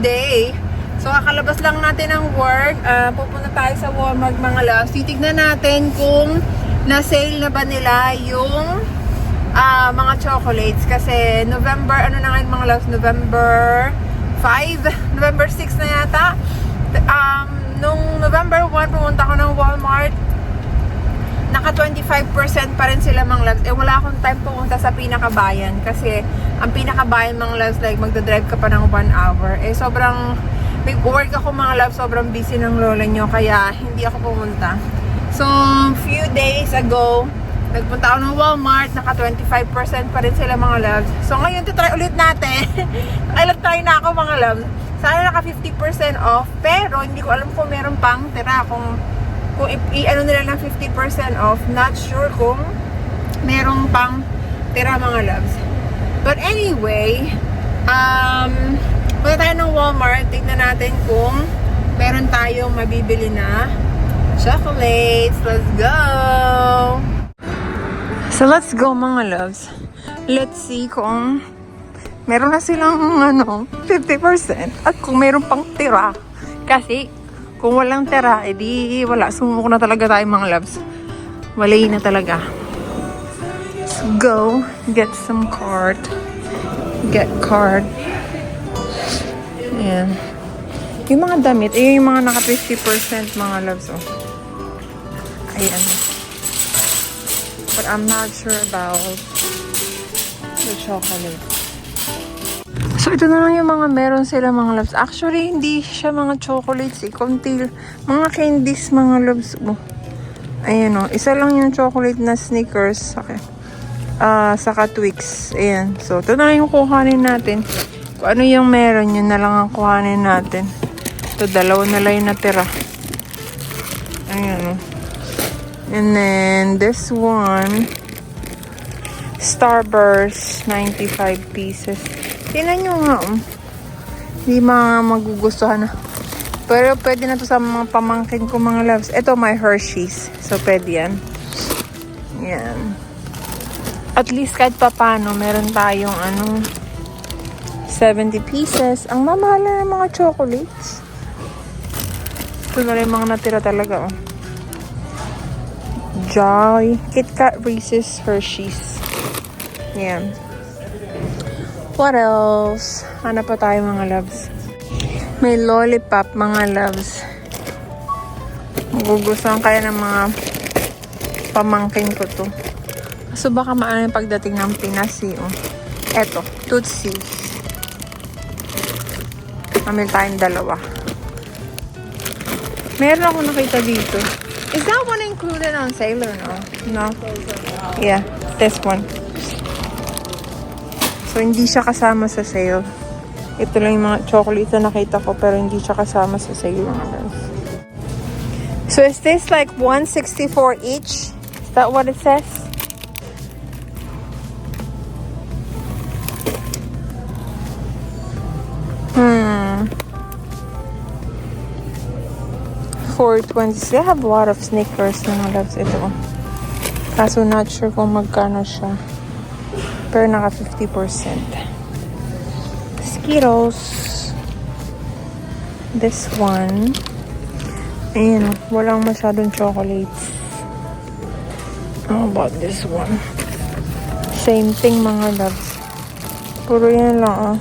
day. So, kakalabas lang natin ng work. Ah, pupunta tayo sa Walmart mga loves. Titignan natin kung na-sale na ba nila yung ah, mga chocolates. Kasi November, ano na ngayon mga loves? November 5? November 6 na yata. Um, nung November 1, pumunta ako ng Walmart naka 25% pa rin sila mga loves. Eh, wala akong time pumunta sa pinakabayan kasi ang pinakabayan mga loves, like magdadrive ka pa ng 1 hour. Eh, sobrang, may work ako mga loves, sobrang busy ng lola nyo, kaya hindi ako pumunta. So, few days ago, nagpunta ako ng Walmart, naka 25% pa rin sila mga loves. So, ngayon, titry ulit natin. Nakailan try na ako mga loves. Sana naka 50% off, pero hindi ko alam kung meron pang tira, kung kung i-ano nila ng 50% off, not sure kung merong pang tira mga loves. But anyway, um, punta tayo ng Walmart, tignan natin kung meron tayong mabibili na chocolates. Let's go! So let's go mga loves. Let's see kung meron na silang ano, 50% at kung meron pang tira. Kasi kung walang tira, edi wala. Sumuko na talaga tayo mga loves. Walay na talaga. Let's go get some card. Get card. Ayan. Yung mga damit, eh, yung mga naka 50% mga loves, oh. Ayan. But I'm not sure about the chocolate. So, ito na lang yung mga meron sila mga loves. Actually, hindi siya mga chocolates eh. Kunti, mga candies mga loves. Oh. Ayan o. Isa lang yung chocolate na Snickers. Okay. Ah, saka Twix. Ayan. So, ito na lang yung kuhanin natin. Kung ano yung meron, yun na lang ang kuhanin natin. Ito, dalawa na lang yung natira. Ayan o. And then, this one, Starburst, 95 pieces. Tingnan nyo nga, oh. Hindi mga magugustuhan na. Pero pwede na to sa mga pamangkin ko mga loves. Ito, my Hershey's. So, pwede yan. Yan. At least kahit papano, meron tayong ano, 70 pieces. Ang mamahal na ng mga chocolates. Ito na rin mga natira talaga, oh. Joy, KitKat, Reese's, Hershey's. Yan. What else? Ano pa tayo mga loves? May lollipop mga loves. Magugustuhan kaya ng mga pamangkin ko to. So baka maano yung pagdating ng Pinas eh. Oh. Eto, Tootsie. Mamil tayong dalawa. Meron ako nakita dito. Is that one included on sale or no? No? Yeah, this one. So, hindi siya kasama sa sale. Ito lang yung mga chocolate na nakita ko pero hindi siya kasama sa sale. So, is this like 164 each? Is that what it says? Hmm. 420. They have a lot of Snickers mga loves ito. Kaso not sure kung magkano siya. Pero naka 50%. Skittles. This one. Ayan, walang masyadong chocolates. How about this one? Same thing mga loves. Puro yan lang ah.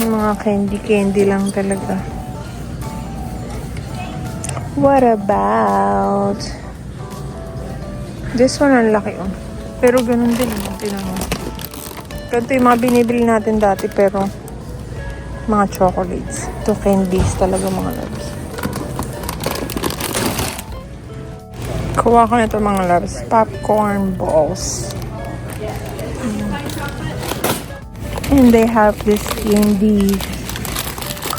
Yung mga candy-candy lang talaga. What about... This one ang laki oh. Pero ganun din eh. Tinan mo. Ganito yung mga binibili natin dati pero mga chocolates. Ito candies talaga mga loves. Kuha ko nito mga loves. Popcorn balls. Mm. And they have this candy.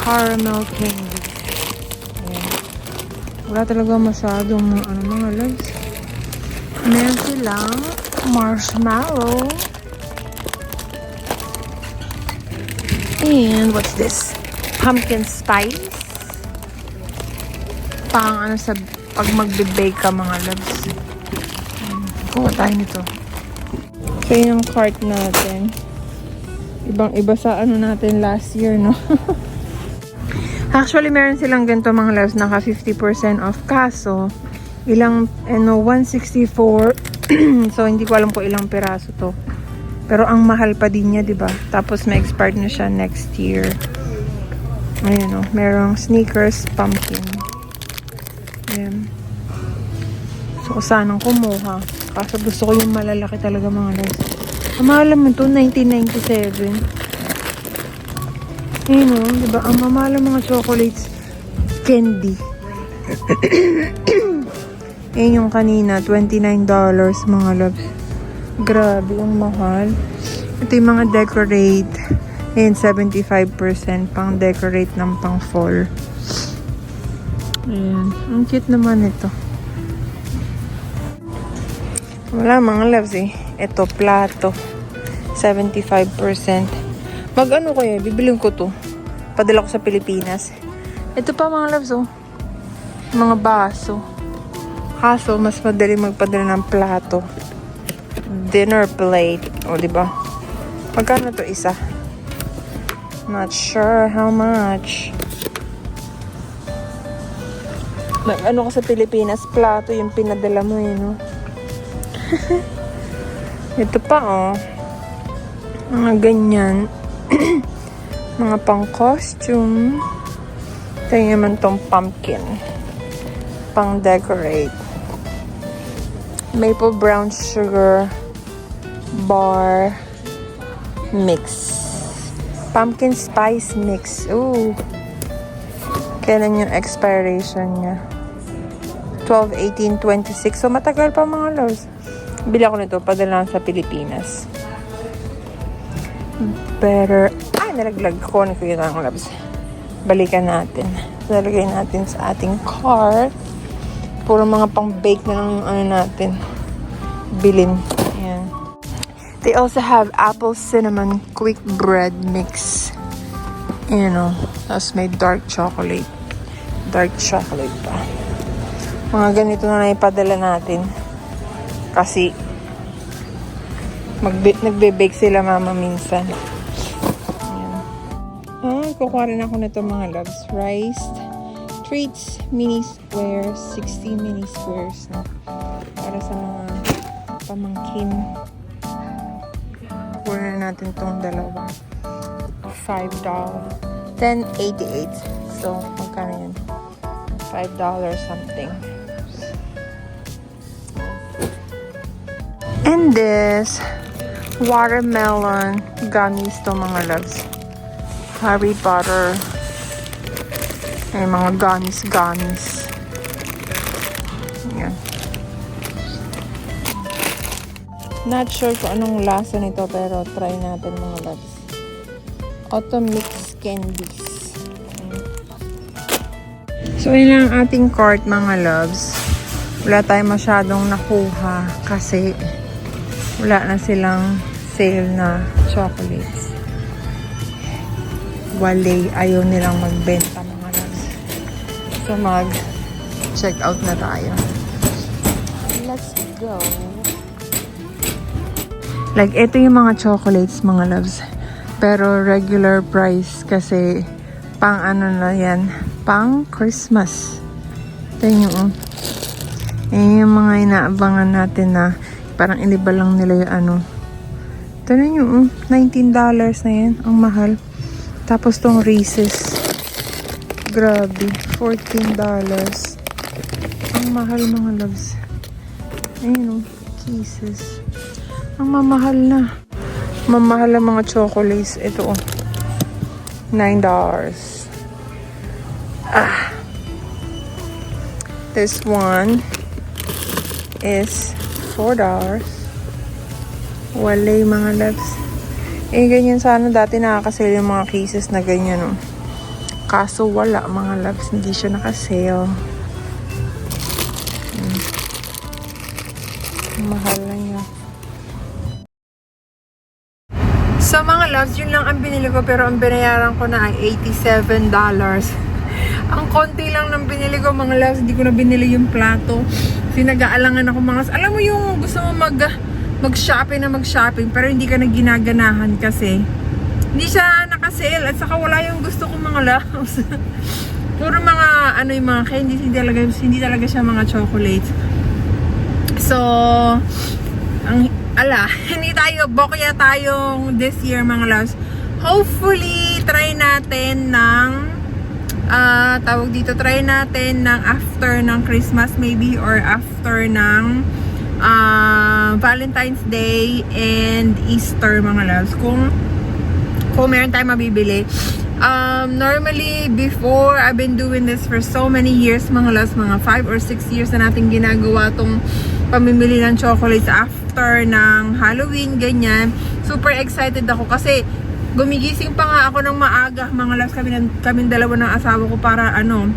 Caramel candy. Ayan. Wala talaga masyadong ano, mga loves. Meron silang marshmallow. And what's this? Pumpkin spice. Pang ano sa pag magbe-bake ka mga loves. Kuha tayo nito. So yung cart natin. Ibang iba sa ano natin last year, no? Actually, meron silang ganito mga loves, naka 50% off kaso, ilang, ano, 164. so, hindi ko alam kung ilang piraso to. Pero ang mahal pa din niya, di ba? Tapos may expired na siya next year. Ayan o, merong sneakers, pumpkin. Ayan. So, sanang kumuha. Kaso gusto ko yung malalaki talaga mga loves. Ang mahal naman to, 1997. Ayun o, di ba? Ang mamahal mga chocolates, candy. Ayun yung kanina, $29 mga loves. Grabe, ang mahal. Ito yung mga decorate. Ayun, 75% pang decorate ng pang fall. Ayan, ang cute naman ito. Wala mga loves eh. Ito, plato. 75%. Mag ano kaya, bibiling ko to. Padala ko sa Pilipinas. Ito pa mga loves oh. Mga baso. Kaso, mas madali magpadala ng plato. Dinner plate. O, di ba? Magkano to isa? Not sure how much. Nag ano ka sa Pilipinas, plato yung pinadala mo eh, no? Ito pa, oh. Mga ganyan. Mga pang costume. Ito naman tong pumpkin. Pang decorate. Maple brown sugar bar mix. Pumpkin spice mix. Ooh. Kailan yung expiration niya? 12, 18, 26. So, matagal pa mga loves. Bili ako nito, padala sa Pilipinas. Better. Ay, nalaglag ko. Ano ko yun ang loves? Balikan natin. Lalagay natin sa ating cart. Puro mga pang-bake na lang ano natin. Bilin. Ayan. They also have apple cinnamon quick bread mix. Ayan o. Tapos may dark chocolate. Dark chocolate pa. Mga ganito na naipadala natin. Kasi magbe- nagbe-bake sila mama minsan. Ayan. Ah, kukuha rin ako nito mga loves. Rice treats mini squares. 60 mini squares na. Para sa mga pamangkin. Na natin tong dalawa. $5. 10.88. So, magkano yun? $5 something. And this watermelon gummies to mga loves. Harry Potter. Ay, mga gummies, gummies. Yan. Not sure kung anong lasa nito pero try natin mga loves. Autumn mix candies. Ayan. So, yun lang ang ating cart mga loves. Wala tayong masyadong nakuha kasi wala na silang sale na chocolates. Wale, ayaw nilang magbenta. So mag check out na tayo. Let's go. Like, ito yung mga chocolates mga loves. Pero regular price kasi pang ano na yan, pang Christmas. Ito yung, eh, yung mga inaabangan natin na parang iniba lang nila yung ano. Ito na yung $19 na yan. Ang mahal. Tapos tong Reese's. Grabe. $14. Ang mahal mga loves. Ayun o. Kisses. Ang mamahal na. Mamahal ang mga chocolates. Ito o. $9. Ah. This one is $4. Wala yung mga loves. Eh, ganyan sana dati nakakasale yung mga cases na ganyan, no. Kaso wala, mga loves. Hindi siya nakasale. Hmm. Mahal na niya. So mga loves, yun lang ang binili ko pero ang binayaran ko na ay $87. ang konti lang ng binili ko mga loves, hindi ko na binili yung plato. Sinag-aalangan ako mga, alam mo yung gusto mo mag mag-shopping na mag-shopping pero hindi ka na ginaganahan kasi Hindi siya nakasale at saka wala yung gusto kong mga loves. Puro mga ano yung mga candies, hindi talaga, hindi talaga siya mga chocolates. So, ang ala, hindi tayo, bokya tayong this year mga loves. Hopefully, try natin ng ah tawag dito, try natin ng after ng Christmas maybe or after ng ah, Valentine's Day and Easter mga loves. Kung kung meron tayong mabibili. Um, normally, before, I've been doing this for so many years, mga last mga 5 or 6 years na natin ginagawa tong pamimili ng chocolates after ng Halloween, ganyan. Super excited ako kasi gumigising pa nga ako ng maaga, mga last kami, ng- kaming dalawa ng asawa ko para ano,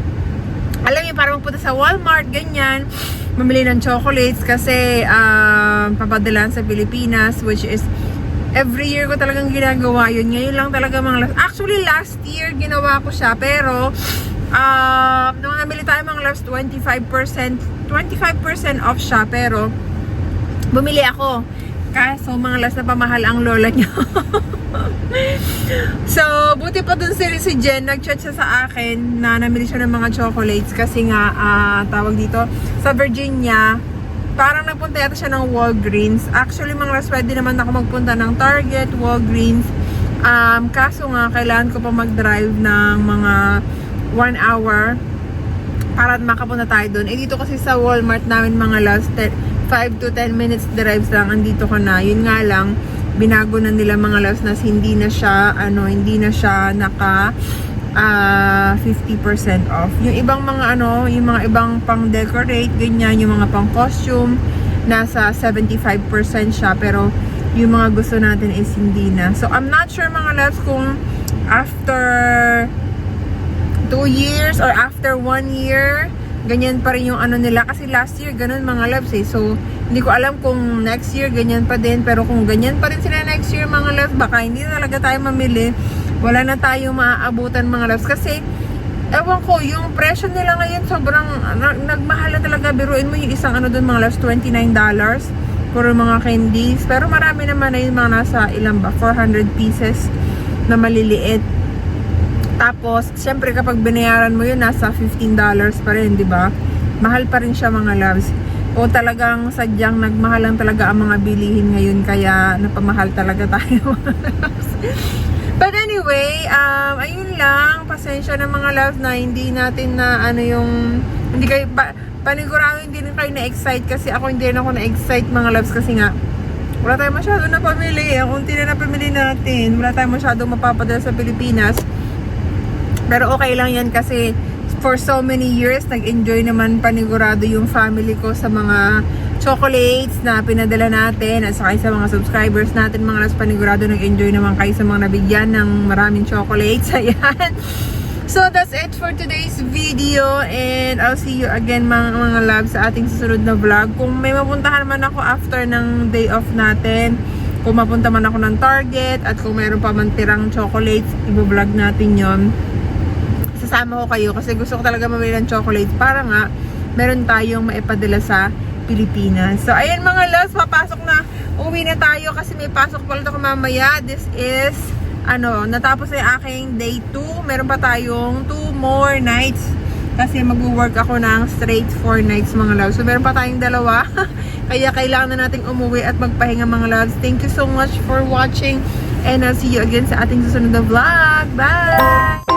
alam niyo, para magpunta sa Walmart, ganyan, mamili ng chocolates kasi um, papadalan sa Pilipinas, which is every year ko talagang ginagawa yun. Ngayon lang talaga mga last. Actually, last year ginawa ko siya, pero um, nung namili tayo mga last 25%, 25% off siya, pero bumili ako. Kaso mga last na pamahal ang lola niyo. So, buti pa dun si, si Jen, nag-chat siya sa akin na namili siya ng mga chocolates kasi nga, ah, tawag dito, sa Virginia, parang nagpunta yata siya ng Walgreens. Actually, mga last pwede naman ako magpunta ng Target, Walgreens. Um, kaso nga, kailangan ko pa mag-drive ng mga 1 hour para makapunta tayo doon. Eh, dito kasi sa Walmart namin mga last 5 to 10 minutes drives lang, andito ka na. Yun nga lang, binago na nila mga loves na hindi na siya, ano, hindi na siya naka ah 50% off. Yung ibang mga ano, yung mga ibang pang decorate, ganyan, yung mga pang costume, nasa 75% siya, pero yung mga gusto natin is hindi na. So, I'm not sure mga loves kung after two years or after one year, ganyan pa rin yung ano nila. Kasi last year, ganun mga loves eh. So, hindi ko alam kung next year, ganyan pa din. Pero kung ganyan pa rin sila next year, mga loves, baka hindi talaga tayo mamili. Wala na tayo maaabutan mga loves. Kasi, ewan ko, yung presyo nila ngayon, sobrang na- nagmahal na talaga. Biruin mo yung isang ano dun, mga loves, $29. Puro mga candies. Pero marami naman na yung mga nasa ilan ba? 400 pieces na maliliit. Tapos, syempre kapag binayaran mo yun, nasa $15 pa rin, di ba? Mahal pa rin siya mga loves. O talagang sadyang nagmahal lang talaga ang mga bilihin ngayon, kaya napamahal talaga tayo mga loves. Anyway, um, ayun lang, pasensya na mga loves na hindi natin na ano yung, hindi kayo, pa, panigurado hindi rin kayo na-excite kasi ako hindi rin ako na-excite mga loves kasi nga, wala tayong masyado na pamili. Ang unti na napamili natin. Wala tayong masyado mapapadala sa Pilipinas. Pero okay lang yan kasi for so many years, nag-enjoy naman panigurado yung family ko sa mga chocolates na pinadala natin at saka sa mga subscribers natin mga las panigurado nag-enjoy naman kayo sa mga nabigyan ng maraming chocolates. Ayan. So that's it for today's video and I'll see you again mga, mga loves sa ating susunod na vlog. Kung may mapuntahan man ako after ng day off natin kung mapunta man ako ng Target at kung mayroon pa man tirang chocolates i-vlog natin yon sasama ko kayo kasi gusto ko talaga mamili ng chocolate para nga meron tayong maipadala sa Pilipinas. So, ayan mga loves, papasok na. Uwi na tayo kasi may pasok pala ako mamaya. This is, ano, natapos na aking day 2. Meron pa tayong 2 more nights kasi mag-work ako ng straight 4 nights mga loves. So, meron pa tayong dalawa. Kaya kailangan na nating umuwi at magpahinga mga loves. Thank you so much for watching and I'll see you again sa ating susunod na vlog. Bye!